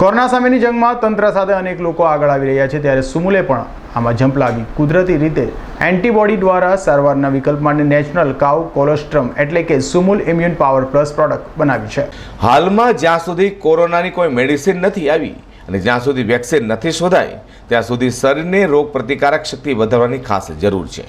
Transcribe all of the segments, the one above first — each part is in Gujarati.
કોરોના સામેની જંગમાં તંત્ર સાથે અનેક લોકો આગળ આવી રહ્યા છે, ત્યારે સુમુલે પણ આમાં ઝંપલાવી કુદરતી રીતે એન્ટીબોડી દ્વારા સારવારના વિકલ્પ માટે નેચરલ કાઉ કોલોસ્ટ્રમ એટલે કે Sumul immune power plus product બનાવી છે. હાલમાં જ્યાં સુધી કોરોનાની કોઈ મેડિસિન નથી આવી અને જ્યાં સુધી વેક્સિન નથી શોધાય, ત્યાં સુધી શરીરને રોગ પ્રતિકારક શક્તિ વધારવાની ખાસ જરૂર છે.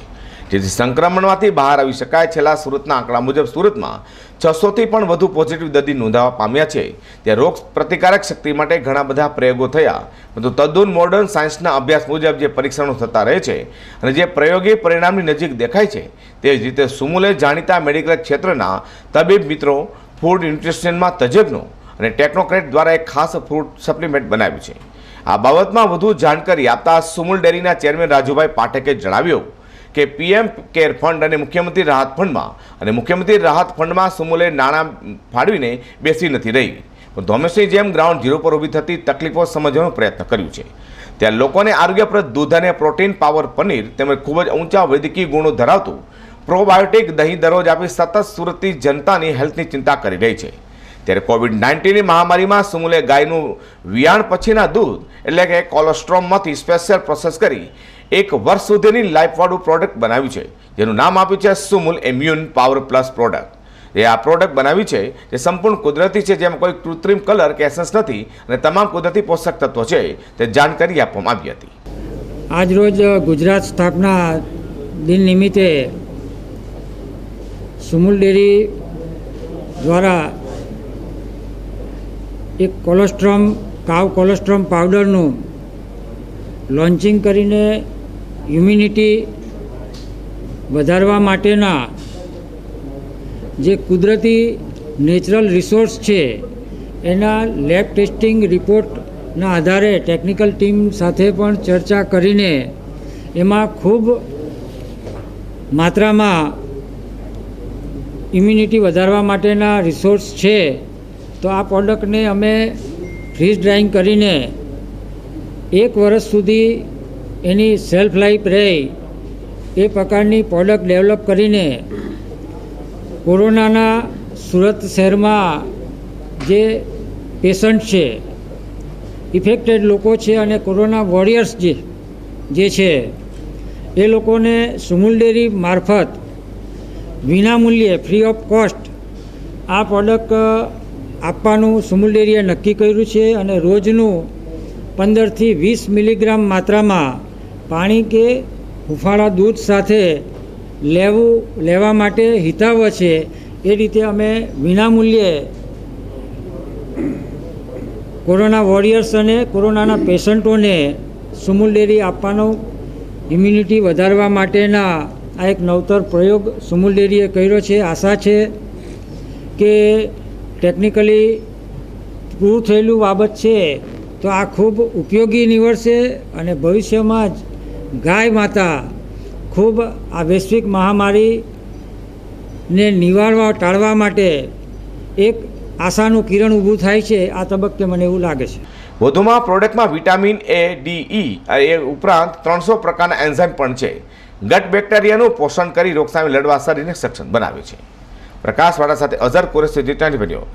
જેથી સંક્રમણમાંથી બહાર આવી શકાય. છેલ્લા સુરતના આંકડા મુજબ સુરતમાં છસોથી પણ વધુ પોઝિટિવ દર્દી નોંધાવા પામ્યા છે. ત્યાં રોગ પ્રતિકારક શક્તિ માટે ઘણા બધા પ્રયોગો થયા. પરંતુ તદ્દન મોડર્ન સાયન્સના અભ્યાસ મુજબ જે પરીક્ષણો થતા રહે છે અને જે પ્રયોગી પરિણામની નજીક દેખાય છે, તે જ રીતે સુમુલે જાણીતા મેડિકલ ક્ષેત્રના તબીબ મિત્રો ફૂડ ન્યુટ્રિશનમાં તજજ્ઞો અને ટેકનોક્રેટ દ્વારા એક ખાસ ફ્રૂટ સપ્લિમેન્ટ બનાવ્યું છે. આ બાબતમાં વધુ જાણકારી આપતા સુમુલ ડેરીના ચેરમેન રાજુભાઈ પાઠકે જણાવ્યું. કે પીએમ કેર ફંડ અને મુખ્યમંત્રી રાહત ફંડમાં. અને મુખ્યમંત્રી રાહત ફંડમાં સુમુલે નાણાં ફાળવીને બેસી નથી રહી. પણ ધોમેશની જેમ ગ્રાઉન્ડ ઝીરો પર ઊભી થતી તકલીફો સમજવાનો પ્રયત્ન કર્યું છે. ત્યાં લોકોને આરોગ્યપ્રદ દૂધ અને પ્રોટીન, પાવર પનીર તેમજ ખૂબ જ ઊંચા વૈદ્યકીય ગુણો ધરાવતું પ્રોબાયોટિક દહીં દરરોજ આપી સતત સુરતની જનતાની હેલ્થની ચિંતા કરી રહી છે. ત્યારે કોવિડ નાઇન્ટીનની મહામારીમાં સુમુલે ગાયનું વિયાણ પછીના દૂધ, એટલે કે કોલેસ્ટ્રોમમાંથી સ્પેશિયલ પ્રોસેસ કરી એક વર્ષ સુધીની લાઈફવાળું પ્રોડક્ટ બનાવ્યું છે, જેનું નામ આપ્યું છે Sumul immune power plus product. એ આ પ્રોડક્ટ બનાવી છે, જે સંપૂર્ણ કુદરતી છે, જેમાં કોઈ કૃત્રિમ કલર કે એસન્સ નથી અને તમામ કુદરતી પોષક તત્વો છે, તે જાણકારી આપવામાં આવી હતી. આજરોજ ગુજરાત સ્થાપના દિન નિમિત્તે સુમુલ ડેરી દ્વારા એક કોલેસ્ટ્રોમ, કાવ કોલેસ્ટ્રોમ પાવડરનું લોન્ચિંગ કરીને ઇમ્યુનિટી વધારવા માટેના જે કુદરતી નેચરલ રિસોર્સ છે, એના લેબ ટેસ્ટિંગ રિપોર્ટના આધારે ટેકનિકલ ટીમ સાથે પણ ચર્ચા કરીને એમાં ખૂબ માત્રામાં ઇમ્યુનિટી વધારવા માટેના રિસોર્સ છે. તો આ પ્રોડક્ટને અમે ફ્રીઝ ડ્રાઈંગ કરીને એક વર્ષ સુધી એની સેલ્ફ લાઈફ રહે એ પ્રકારની પ્રોડક્ટ ડેવલપ કરીને કોરોનાના સુરત શહેરમાં જે પેશન્ટ છે ઇફેક્ટેડ લોકો છે અને કોરોના વોરિયર્સ જે જે છે, એ લોકોને સુમૂલ ડેરી મારફત વિનામૂલ્યે ફ્રી ઓફ કોસ્ટ આ પ્રોડક્ટ આપવાનું સુમુલેરિયા નક્કી કર્યું છે અને રોજનું પંદરથી વીસ મિલીગ્રામ માત્રામાં પાણી કે હુંફાળા દૂધ સાથે લેવું, લેવા માટે હિતાવ છે. એ રીતે અમે વિનામૂલ્યે કોરોના વોરિયર્સ અને કોરોનાના પેશન્ટોને સુમુલ ડેરી આપવાનો ઇમ્યુનિટી વધારવા માટેના આ એક નવતર પ્રયોગ સુમુલ ડેરીએ કર્યો છે. આશા છે કે ટેકનિકલી પૂરું થયેલું બાબત છે, તો આ ખૂબ ઉપયોગી નીવડશે અને ભવિષ્યમાં જ ગાય માતા ખૂબ આ વૈશ્વિક મહામારીને નિવારવા, ટાળવા માટે એક આશાનું કિરણ ઊભું થાય છે, આ તબક્કે મને એવું લાગે છે. વધુમાં પ્રોડક્ટમાં વિટામિન એ, ડી, ઈ એ ઉપરાંત ત્રણસો પ્રકારના એન્ઝાઇમ પણ છે. ગટ બેક્ટેરિયાનું પોષણ કરી રોગ સામે લડવા શરીરને સક્ષમ બનાવે છે. પ્રકાશવાળા સાથે અઝર કોરેસ ડિટાની વીડિયો